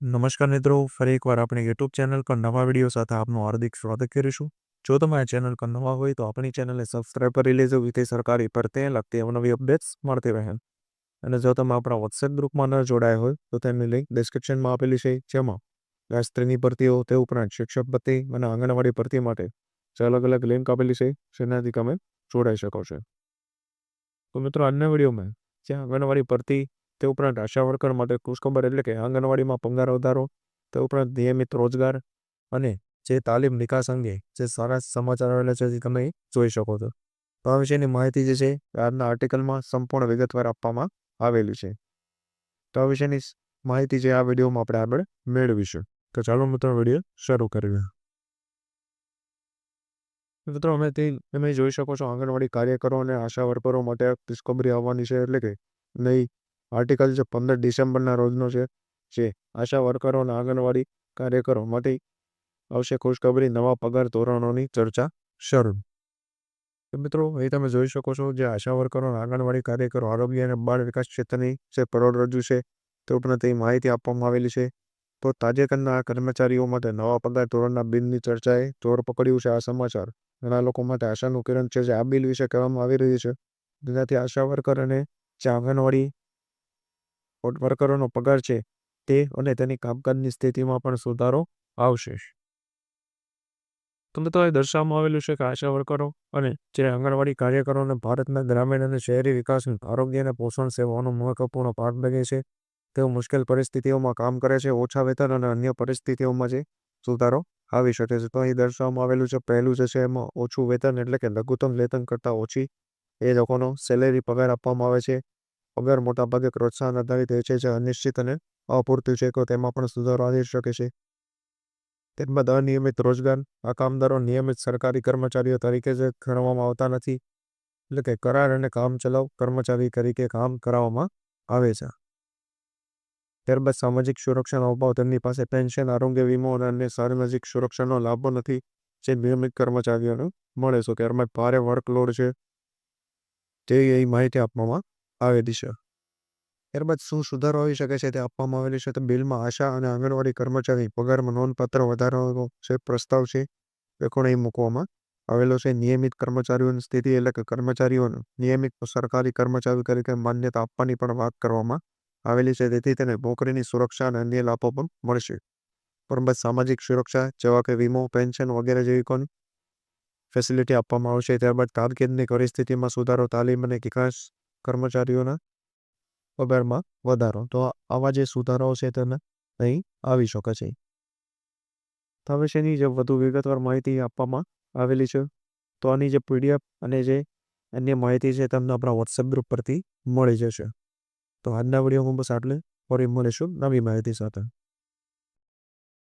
નમસ્કાર મિત્રો, ફરી એકવાર આપણે યુટ્યુબ ચેનલ પર નવા વીડિયો સાથે આપનું હાર્દિક સ્વાગત કરીશું. જો તમે આ ચેનલ પર નવા હોય તો આપણી ચેનલને સબસ્ક્રાઇબ કરી લેજો વિતે સરકારી ભરતી લગતી અવનવી અપડેટ્સ મળતી રહે. અને જો તમે આપણા વોટ્સએપ ગ્રુપમાં ન જોડાયા હોય, તો તેમની લિંક ડિસ્ક્રિપ્શનમાં આપેલી છે, જેમાં ગાયસ્ત્રીની ભરતીઓ, તે ઉપરાંત શિક્ષક ભરતી અને આંગણવાડી ભરતી માટે જે અલગ અલગ લિંક આપેલી છે, જેનાથી તમે જોડાઈ શકો છો. તો મિત્રો, આજના વિડીયોમાં જ્યાં આંગણવાડી ભરતી તે ઉપરાંત આશા વર્કર માટે ખુશખબર એટલે કે આંગણવાડીમાં પગાર વધારો, તે ઉપરાંત નિયમિત રોજગાર અને જે તાલીમ નિકાસ અંગે જે સારા સમાચાર આવેલા છે તે તમે જોઈ શકો છો. તો આ વિશેની માહિતી જે છે આજના આર્ટિકલમાં સંપૂર્ણ વિગતવાર આપવામાં આવેલી છે. તો આ વિશેની માહિતી જે આ વિડીયોમાં આપણે આગળ મેળવીશું. તો ચાલો મિત્રો વીડિયો શરૂ કરીએ. મિત્રો અમે તે તમે જોઈ શકો છો આંગણવાડી કાર્યકરો અને આશા વર્કરો માટે ખુશખબરી આવવાની છે એટલે કે નહીં આર્ટિકલ જે પંદર ડિસેમ્બરના રોજનો છે, જે આશા વર્કરો અને આંગણવાડી કાર્યકરો માટે આવશે ખુશખબરી નવા પગાર ધોરણોની ચર્ચા શરૂ. તો મિત્રો અહીં તમે જોઈ શકો છો જે આશા વર્કરો અને આંગણવાડી કાર્યકરો આરોગ્ય અને બાળ વિકાસ ક્ષેત્રની જે કરોડરજ્જુ છે, તે ઉપરાંત તેની માહિતી આપવામાં આવેલી છે. તો તાજેતરના કર્મચારીઓ માટે નવા પગાર ધોરણના બિલની ચર્ચાએ જોર પકડ્યું છે આ સમાચાર. ઘણા લોકો માટે આશાનું કિરણ છે જે આ બિલ વિશે કહેવામાં આવી રહ્યું છે. જેનાથી આશા વર્કર અને જે આંગણવાડી વર્કરોનો પગાર છે, તે અને તેની કામકાજની સ્થિતિમાં પણ સુધારો આવશે. તમને તો એ દર્શાવવામાં આવેલું છે કે આશા વર્કરો અને જે આંગણવાડી કાર્યકરોને ભારતના ગ્રામીણ અને શહેરી વિકાસ આરોગ્ય અને પોષણ સેવાઓનો મહત્વપૂર્ણ ભાગ બને છે, તેઓ મુશ્કેલ પરિસ્થિતિઓમાં કામ કરે છે, ઓછા વેતન અને અન્ય પરિસ્થિતિઓમાં જે સુધારો આવી શકે છે. તો અહીં દર્શાવવામાં આવેલું છે, પહેલું જે છે એમાં ઓછું વેતન એટલે કે લઘુત્તમ વેતન કરતાં ઓછી એ લોકોનો સેલેરી પગાર આપવામાં આવે છે. પગાર મોટાભાગે પ્રોત્સાહન આધારિત હોય છે જે અનિશ્ચિત અને અપૂરતું છે, તો તેમાં પણ સુધારો આવી શકે છે. ત્યારબાદ અનિયમિત રોજગાર. આ કામદારો નિયમિત સરકારી કર્મચારીઓ તરીકે જ ગણવામાં આવતા નથી. એટલે કે કરાર અને કામ ચલાવ કર્મચારી તરીકે કામ કરાવવામાં આવે છે. ત્યારબાદ સામાજિક સુરક્ષાનો અભાવ. તેમની પાસે પેન્શન, આરોગ્ય વીમો અને અન્ય સામાજિક સુરક્ષાનો લાભો નથી જે નિયમિત કર્મચારીઓને મળે. છે ત્યારબાદ ભારે વર્કલોડ છે? તે એ માહિતી આપવામાં આવેલી છે. ત્યારબાદ શું સુધારો આવી શકે છે તે આપવામાં આવેલી છે તો બિલમાં આશા અને આંગણવાડી કર્મચારી પગારમાં નોંધપાત્ર વધારાનો જે પ્રસ્તાવ છે તે પણ અહીં મૂકવામાં આવેલો છે. નિયમિત કર્મચારીઓની સ્થિતિ એટલે કે કર્મચારીઓને નિયમિત સરકારી કર્મચારી તરીકે માન્યતા આપવાની પણ વાત કરવામાં આવેલી છે. તેથી તેને નોકરીની સુરક્ષા અને અન્ય લાભો પણ મળશે. પરંતુ સામાજિક સુરક્ષા જેવા કે વીમો, પેન્શન વગેરે જેવી કોઈ ફેસિલિટી આપવામાં આવશે. ત્યારબાદ કામગીરીની પરિસ્થિતિમાં સુધારો, તાલીમ અને વિકાસ કર્મચારીઓના પગારમાં વધારો. તો આવા જે સુધારાઓ છે તેને અહીં આવી શકે છે. તો વિશેની જે વધુ વિગતવાર માહિતી આપવામાં આવેલી છે, તો આની જે પીડીએફ અને જે અન્ય માહિતી છે તમને આપણા વોટ્સએપ ગ્રુપ પરથી મળી જશે. તો આજના વિડીયોમાં બસ આટલે ફરી મળીશું નવી માહિતી સાથે.